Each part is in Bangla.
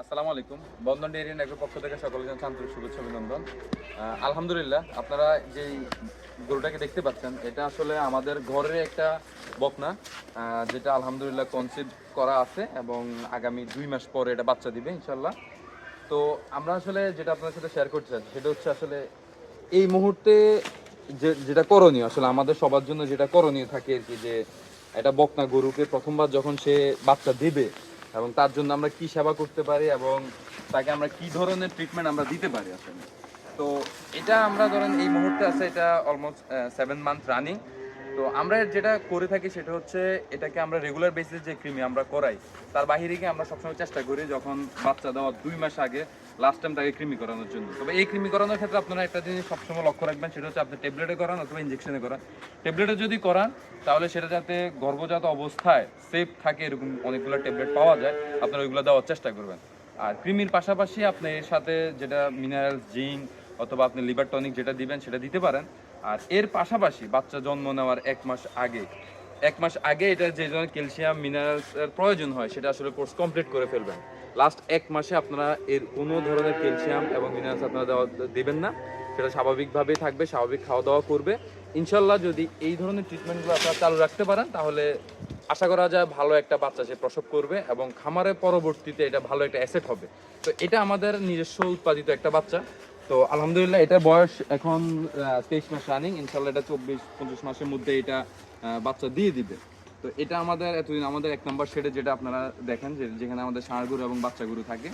আসসালামু আলাইকুম। বন্ধন ডেয়ারি এগ্রোর পক্ষ থেকে সকলকে জানাচ্ছি আন্তরিক শুভেচ্ছা, অভিনন্দন। আলহামদুলিল্লাহ, আপনারা যেই গরুটাকে দেখতে পাচ্ছেন, এটা আসলে আমাদের ঘরের একটা বকনা যেটা আলহামদুলিল্লাহ কনসিভ করা আছে এবং আগামী দুই মাস পরে এটা বাচ্চা দিবে ইনশাল্লাহ তো আমরা আসলে যেটা আপনার সাথে শেয়ার করতে চাচ্ছি, সেটা হচ্ছে আসলে এই মুহূর্তে যে, যেটা করণীয়, আসলে আমাদের সবার জন্য যেটা করণীয় থাকে আর কি, যে এটা বকনা গরুকে প্রথমবার যখন সে বাচ্চা দেবে এবং তার জন্য আমরা কি সেবা করতে পারি এবং তাকে আমরা কি ধরনের ট্রিটমেন্ট আমরা দিতে পারি আসলে। তো এটা আমরা ধরেন এই মুহূর্তে আছে এটা অলমোস্ট সেভেন মান্থ রানিং তো আমরা যেটা করে থাকি সেটা হচ্ছে এটাকে আমরা রেগুলার বেসিস যে কৃমি আমরা করাই, তার বাহিরে গিয়ে আমরা সবসময় চেষ্টা করি যখন বাচ্চা দেওয়ার দুই মাস আগে লাস্ট টাইম তাকে কৃমি করানোর জন্য। তবে এই কৃমি করানোর ক্ষেত্রে আপনারা একটা জিনিস সবসময় লক্ষ্য রাখবেন, সেটা হচ্ছে আপনি ট্যাবলেটে করান অথবা ইঞ্জেকশনে করান। ট্যাবলেটে যদি করান, তাহলে সেটা যাতে গর্ভজাত অবস্থায় সেফ থাকে এরকম অনেকগুলো ট্যাবলেট পাওয়া যায়, আপনারা ওইগুলো দেওয়ার চেষ্টা করবেন। আর কৃমির পাশাপাশি আপনি এর সাথে যেটা মিনারেলস জিঙ্ক অথবা আপনি লিভার টনিক যেটা দিবেন সেটা দিতে পারেন। আর এর পাশাপাশি বাচ্চা জন্ম নেওয়ার এক মাস আগে, এক মাস আগে এটা যে ধরনের ক্যালসিয়াম মিনারেলস এর প্রয়োজন হয়, সেটা আসলে কোর্স কমপ্লিট করে ফেলবেন। লাস্ট এক মাসে আপনারা এর কোনো ধরনের ক্যালসিয়াম এবং মিনারেলস আপনারা দেওয়া, দেবেন না। সেটা স্বাভাবিকভাবেই থাকবে, স্বাভাবিক খাওয়া দাওয়া করবে। ইনশাল্লাহ যদি এই ধরনের ট্রিটমেন্টগুলো আপনারা চালু রাখতে পারেন, তাহলে আশা করা যায় ভালো একটা বাচ্চা সে প্রসব করবে এবং খামারের পরবর্তীতে এটা ভালো একটা অ্যাসেট হবে। তো এটা আমাদের নিজস্ব উৎপাদিত একটা বাচ্চা। তো আলহামদুলিল্লাহ, এটার বয়স এখন তেইশ মাস রানিং ইনশাল্লাহ এটা চব্বিশ পঁচিশ মাসের মধ্যে এটা বাচ্চা দিয়ে দিবে। তো এটা আমাদের, এতদিন আমাদের এক নম্বর শেডে যেটা আপনারা দেখেন, যে যেখানে আমাদের ষাঁড় গরু এবং বাচ্চা গরু থাকে।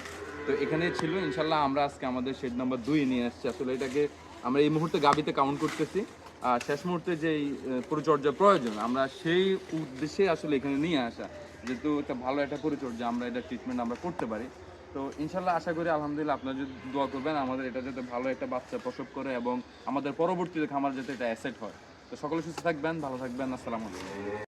তো এখানে ছিল ইনশাল্লাহ আমরা আজকে আমাদের শেড নাম্বার দুই নিয়ে আসছি। আসলে এটাকে আমরা এই মুহূর্তে গাবিতে কাউন্ট করতেছি। আর শেষ মুহূর্তে যেই পরিচর্যা প্রয়োজন, আমরা সেই উদ্দেশ্যে আসলে এখানে নিয়ে আসা। যেহেতু একটা ভালো একটা পরিচর্যা, আমরা এটা ট্রিটমেন্ট আমরা করতে পারি। তো ইনশাল্লাহ আশা করি, আলহামদুলিল্লাহ আপনারা যদি দোয়া করবেন, আমাদের এটা যাতে ভালো একটা বাচ্চা প্রসব করে এবং আমাদের পরবর্তীতে খামার যাতে এটা অ্যাসেট হয়। তো সকলে সুস্থ থাকবেন, ভালো থাকবেন, আসসালামু আলাইকুম।